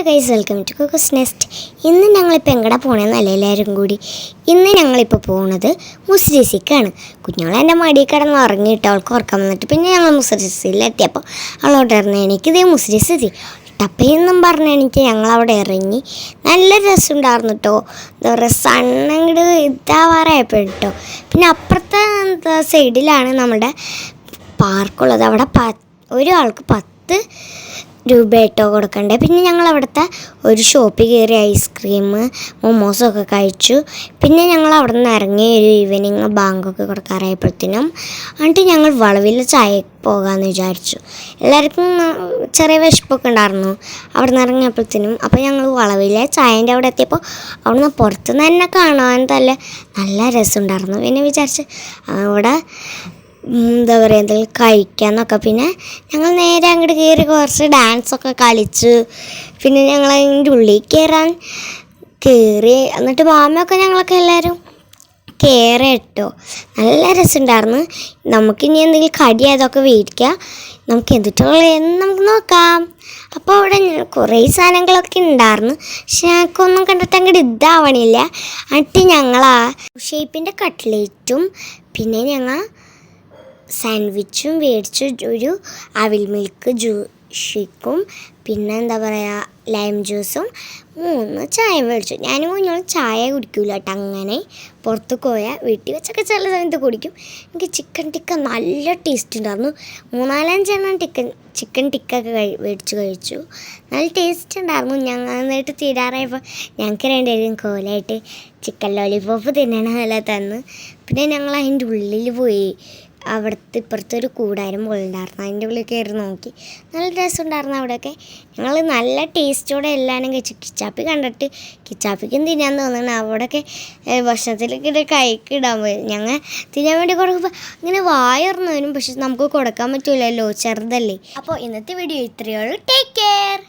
Hello guys welcome to cooks nest ഇന്ന് ഞങ്ങളിപ്പോൾ എങ്ങടെ പോകണമെന്നല്ല എല്ലാവരും കൂടി. ഇന്ന് ഞങ്ങളിപ്പോൾ പോകുന്നത് മുസ്ലിസിക്കാണ് കുഞ്ഞോളെ എന്റെ മടിയിൽ കിടന്ന് ഉറങ്ങിയിട്ട് അവൾക്ക് ഉറക്കം വന്നിട്ട് പിന്നെ ഞങ്ങൾ മുസ്രിസിലെത്തിയപ്പോൾ അവളോട്ട് അവളോട് ഇറങ്ങി എനിക്കിതേ മുസ്ലിസ് എത്തി ടപ്പയെന്നും പറഞ്ഞ് എനിക്ക് ഞങ്ങളവിടെ ഇറങ്ങി. നല്ല രസമുണ്ടായിരുന്നു കേട്ടോ എന്താ പറയുക സണ്ണങ്ങട് ഇതാവാറായപ്പോൾ കേട്ടോ പിന്നെ അപ്പുറത്തെ സൈഡിലാണ് നമ്മുടെ പാർക്കുള്ളത് അവിടെ പ ഒരാൾക്ക് പത്ത് രൂപ കേട്ടോ കൊടുക്കണ്ടേ. പിന്നെ ഞങ്ങൾ അവിടുത്തെ ഒരു ഷോപ്പിൽ കയറി ഐസ്ക്രീം മൊമോസൊക്കെ കഴിച്ചു. പിന്നെ ഞങ്ങൾ അവിടെ നിന്ന് ഇറങ്ങി ഒരു ഈവനിങ് ബാങ്കൊക്കെ കൊടുക്കാറായപ്പോഴത്തേനും എന്നിട്ട് ഞങ്ങൾ വളവിൽ ചായ പോകാമെന്ന് വിചാരിച്ചു. എല്ലാവർക്കും ചെറിയ വിശപ്പൊക്കെ ഉണ്ടായിരുന്നു. അവിടെ നിന്ന് ഇറങ്ങിയപ്പോഴത്തേനും അപ്പോൾ ഞങ്ങൾ വളവിലെ ചായന്റെ അവിടെ എത്തിയപ്പോൾ അവിടെ നിന്ന് പുറത്തുനിന്ന് തന്നെ കാണാൻ തന്നെ നല്ല രസമുണ്ടായിരുന്നു. പിന്നെ വിചാരിച്ച് അവിടെ എന്താ പറയുക എന്തെങ്കിലും കഴിക്കാന്നൊക്കെ. പിന്നെ ഞങ്ങൾ നേരെ അങ്ങോട്ട് കയറി കുറച്ച് ഡാൻസൊക്കെ കളിച്ചു. പിന്നെ ഞങ്ങൾ അതിന്റെ ഉള്ളിൽ കയറാൻ കയറി എന്നിട്ട് മാമയൊക്കെ ഞങ്ങളൊക്കെ എല്ലാവരും കയറി ഇട്ടോ നല്ല രസമുണ്ടായിരുന്നു. നമുക്കിനി എന്തെങ്കിലും കടി അതൊക്കെ മേടിക്കാം? നമുക്ക് എന്തിട്ടുള്ളതെന്ന് നമുക്ക് നോക്കാം. അപ്പോൾ അവിടെ കുറേ സാധനങ്ങളൊക്കെ ഉണ്ടായിരുന്നു. പക്ഷെ ഞങ്ങൾക്കൊന്നും കണ്ടിട്ട് അങ്ങോട്ട് ഇതാവണില്ല. എന്നിട്ട് ഞങ്ങൾ ആ ഷേപ്പിന്റെ കട്ട്ലേറ്റും പിന്നെ ഞങ്ങൾ സാൻഡ്വിച്ചും മേടിച്ചു ഒരു അവിൽ മിൽക്ക് ജ്യൂഷിക്കും. പിന്നെ എന്താ പറയുക ലൈം ജ്യൂസും മൂന്ന് ചായ മേടിച്ചു. ഞാനും കുഞ്ഞോളും ചായ കുടിക്കൂല കേട്ടോ അങ്ങനെ. പുറത്ത് പോയാൽ വീട്ടിൽ വെച്ചൊക്കെ ചില സമയത്ത് കുടിക്കും. എനിക്ക് ചിക്കൻ ടിക്ക നല്ല ടേസ്റ്റ് ഉണ്ടായിരുന്നു. മൂന്നാലഞ്ചെണ്ണം ടിക്കൻ ചിക്കൻ ടിക്കൊക്കെ കഴി മേടിച്ച് കഴിച്ചു. നല്ല ടേസ്റ്റ് ഉണ്ടായിരുന്നു. ഞങ്ങൾ എന്നിട്ട് തീരാറായപ്പോൾ ഞങ്ങൾക്ക് രണ്ടുപേരും കോലായിട്ട് ചിക്കൻ ലോലിപോപ്പ് തിന്നണമല്ല തന്ന്. പിന്നെ ഞങ്ങൾ അതിന്റെ ഉള്ളിൽ പോയി. അവിടുത്തെ ഇപ്പുറത്തെ ഒരു കൂടാരം പോലെ ഉണ്ടായിരുന്നു അതിന്റെ ഉള്ളിൽ കയറി നോക്കി. നല്ല രസമുണ്ടായിരുന്നു അവിടെയൊക്കെ. ഞങ്ങൾ നല്ല ടേസ്റ്റോടെ എല്ലാവരും കഴിച്ചു. കിച്ചാപ്പി കണ്ടിട്ട് കിച്ചാപ്പിക്കും തിന്നാൻ തോന്നണം അവിടെയൊക്കെ ഭക്ഷണത്തിലേക്ക് കൈക്ക് ഇടാൻ പോയി. ഞങ്ങൾ തിന്നാൻ വേണ്ടി കൊടുക്കുമ്പോൾ ഇങ്ങനെ വരും പക്ഷെ നമുക്ക് കൊടുക്കാൻ പറ്റില്ലല്ലോ ചെറുതല്ലേ. അപ്പോൾ ഇന്നത്തെ വീഡിയോ ഇത്രയേ ഉള്ളൂ. Take care